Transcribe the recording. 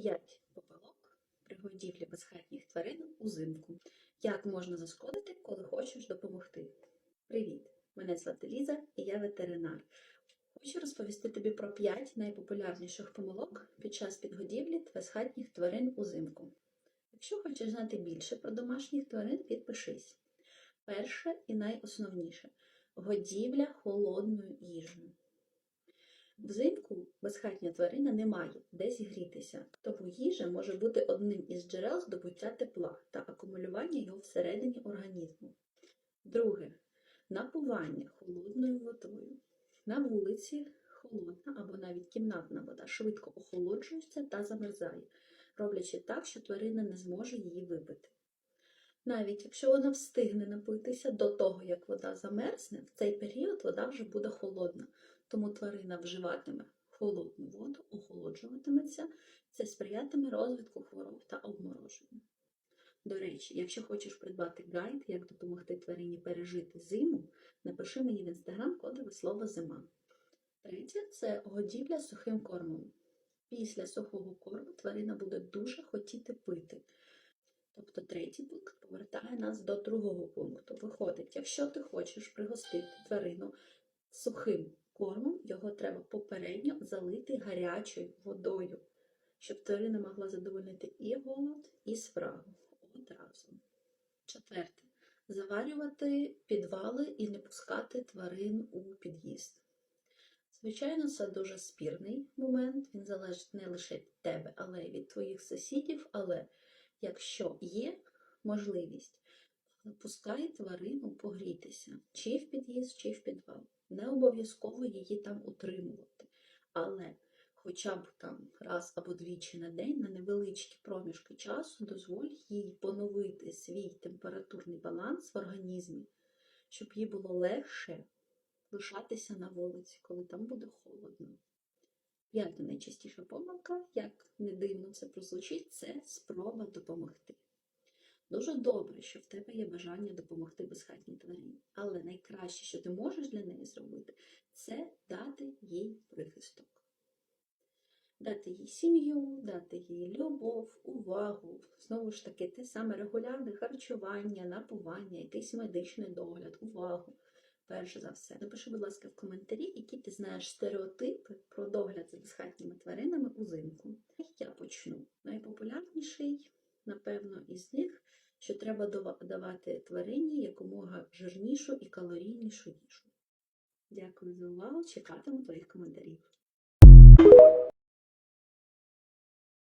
5 попелок при годівлі безхатніх тварин узимку. Як можна зашкодити, коли хочеш допомогти? Привіт! Мене звати Ліза і я ветеринар. Хочу розповісти тобі про 5 найпопулярніших помилок під час підгодівлі безхатніх тварин узимку. Якщо хочеш знати більше про домашніх тварин, підпишись. Перше і найосновніше годівля холодною їжею. Взимку безхатня тварина не має де зігрітися, тому їжа може бути одним із джерел здобуття тепла та акумулювання його всередині організму. Друге напування холодною водою. На вулиці холодна або навіть кімнатна вода швидко охолоджується та замерзає, роблячи так, що тварина не зможе її випити. Навіть якщо вона встигне напитися до того, як вода замерзне, в цей період вода вже буде холодна, тому тварина вживатиме холодну воду, охолоджуватиметься, це сприятиме розвитку хвороб та обмороженню. До речі, якщо хочеш придбати гайд, як допомогти тварині пережити зиму, напиши мені в інстаграм кодове слово зима. Третє це годівля сухим кормом. Після сухого корму тварина буде дуже хотіти пити. Тобто третій пункт повертає нас до другого пункту. Виходить, якщо ти хочеш пригостити тварину сухим кормом, його треба попередньо залити гарячою водою, щоб тварина могла задовольнити і голод, і спрагу одразу. Четверте. Заварювати підвали і не пускати тварин у під'їзд. Звичайно, це дуже спірний момент, він залежить не лише від тебе, але й від твоїх сусідів. Але якщо є можливість, пускай тварину погрітися, чи в під'їзд, чи в підвал. Не обов'язково її там утримувати. Але хоча б там раз або двічі на день на невеличкі проміжки часу дозволь їй поновити свій температурний баланс в організмі, щоб їй було легше лишатися на вулиці, коли там буде холодно. П'ята найчастіша помилка, як не дивно це прозвучить, це спроба допомогти. Дуже добре, що в тебе є бажання допомогти безхатній тварині, але найкраще, що ти можеш для неї зробити, це дати їй прихисток. Дати їй сім'ю, дати їй любов, увагу, знову ж таки, те саме регулярне харчування, напування, якийсь медичний догляд, увагу. Перш за все, напиши, будь ласка, в коментарі, які ти знаєш стереотипи про догляд за безхатніми тваринами узимку. Я почну. Найпопулярніший, напевно, із них, що треба давати тварині якомога жирнішу і калорійнішу їжу. Дякую за увагу. Чекатиму твоїх коментарів.